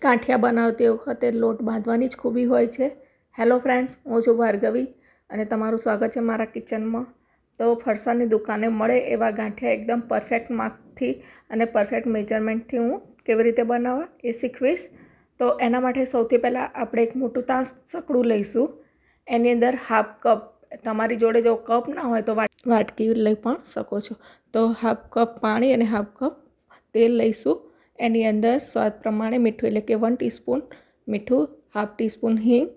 ગાંઠિયા બનાવતી વખતે લોટ બાંધવાની જ ખૂબી હોય છે. હેલો ફ્રેન્ડ્સ, હું છું ભાર્ગવી અને તમારું સ્વાગત છે મારા કિચનમાં. તો ફરસાણની દુકાને મળે એવા ગાંઠિયા એકદમ પરફેક્ટ માર્કથી અને પરફેક્ટ મેજરમેન્ટથી હું કેવી રીતે બનાવવા એ શીખવીશ. તો એના માટે સૌથી પહેલાં આપણે એક મોટું તાંસ સકડું લઈશું. એની અંદર હાફ કપ, તમારી જોડે જો કપ ના હોય તો વાટકી લઈ પણ શકો છો. તો હાફ કપ પાણી અને હાફ કપ તેલ લઈશું. એની અંદર સ્વાદ પ્રમાણે મીઠું, એટલે કે વન ટીસ્પૂન મીઠું હાફ ટીસ્પૂન હિંગ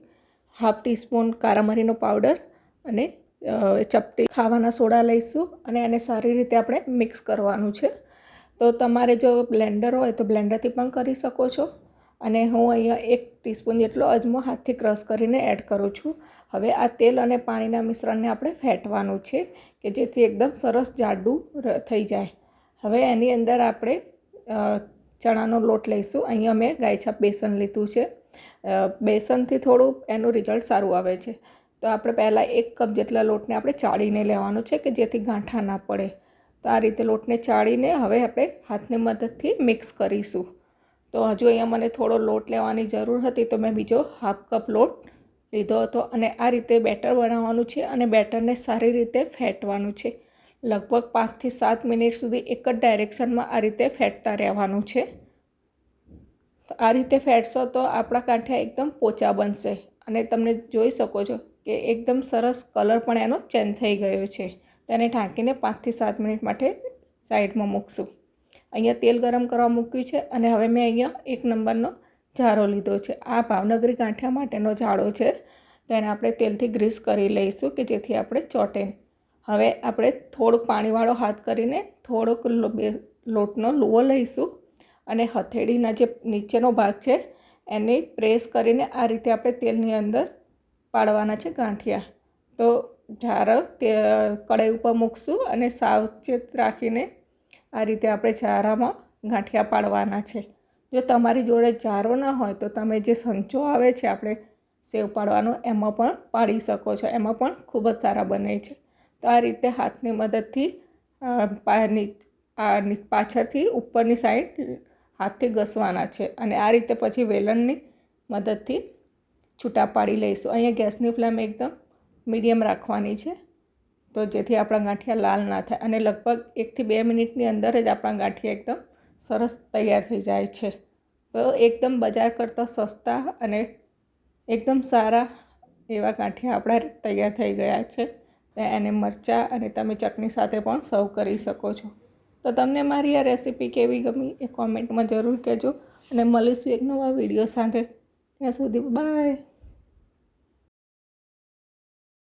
હાફ ટીસ્પૂન કારા મરીનો પાવડર અને ચપટી ખાવાના સોડા લઈશું અને એને સારી રીતે આપણે મિક્સ કરવાનું છે. તો તમારે જો બ્લેન્ડર હોય તો બ્લેન્ડરથી પણ કરી શકો છો. અને હું અહીંયા એક ટીસ્પૂન જેટલો અજમો હાથથી ક્રશ કરીને એડ કરું છું. હવે આ તેલ અને પાણીના મિશ્રણને આપણે ફેટવાનું છે કે જેથી એકદમ સરસ જાડું થઈ જાય. હવે એની અંદર આપણે ચણાનો લોટ લઈશું. અહીંયા મેં ગાયછાપ બેસન લીધું છે. બેસનથી થોડું એનું રિઝલ્ટ સારું આવે છે. તો આપણે પહેલાં એક કપ જેટલા લોટને આપણે ચાળીને લેવાનો છે કે જેથી ગાંઠા ના પડે. તો આ રીતે લોટને ચાળીને હવે આપણે હાથની મદદથી મિક્સ કરીશું. તો હજુ અહીંયા મને થોડો લોટ લેવાની જરૂર હતી તો મેં બીજો હાફ કપ લોટ લીધો હતો અને આ રીતે બેટર બનાવવાનું છે અને બેટરને સારી રીતે ફેટવાનું છે. લગભગ પાંચથી સાત મિનિટ સુધી એક જ ડાયરેક્શનમાં આ રીતે ફેટતા રહેવાનું છે. આ રીતે ફેંટશો તો આપણા કાંઠા એકદમ પોચા બનશે અને તમને જોઈ શકો છો કે એકદમ સરસ કલર પણ એનો ચેન્જ થઈ ગયો છે. તેને ઢાંકીને પાંચથી સાત મિનિટ માટે સાઈડમાં મૂકશું. અહીંયા તેલ ગરમ કરવા મૂક્યું છે અને હવે મેં અહીંયા એક નંબરનો જારો લીધો છે. આ ભાવનગરી ગાંઠિયા માટેનો જાડો છે. તેને આપણે તેલથી ગ્રીસ કરી લઈશું કે જેથી આપણે ચોટે હવે આપણે થોડુંક પાણીવાળો હાથ કરીને થોડોક લોટનો લુવો લઈશું અને હથેળીના જે નીચેનો ભાગ છે, એને પ્રેસ કરીને આ રીતે આપણે તેલની અંદર પાડવાના છે ગાંઠિયા. તો જાર તે કડાઈ ઉપર મૂકશું અને સાવચેત રાખીને આ રીતે આપણે જારામાં ગાંઠિયા પાડવાના છે. જો તમારી જોડે જારો ના હોય તો તમે જે સંચો આવે છે આપણે સેવ પાડવાનો, એમાં પણ પાડી શકો છો. એમાં પણ ખૂબ જ સારા બને છે. તો આ રીતે હાથની મદદથી આ પાછળથી ઉપરની સાઈડ હાથથી ઘસવાના છે. અને આ રીતે પછી વેલણની મદદથી છૂટા પાડી લઈશું. અહીંયા ગેસની ફ્લેમ એકદમ મીડિયમ રાખવાની છે. તો જેથી આપણા ગાંઠિયા લાલ ના થાય. અને લગભગ એકથી બે મિનિટની અંદર જ આપણા ગાંઠિયા એકદમ સરસ તૈયાર થઈ જાય છે. તો એકદમ બજાર કરતાં સસ્તા અને એકદમ સારા એવા ગાંઠિયા આપણા તૈયાર થઈ ગયા છે. એને મરચાં અને તમે ચટણી સાથે પણ સર્વ કરી શકો છો. તો તમને મારી આ રેસીપી કેવી ગમી એ કોમેન્ટમાં જરૂર કહેજો અને મળીશું એક નવા વીડિયો સાથે. ત્યાં સુધી બાય.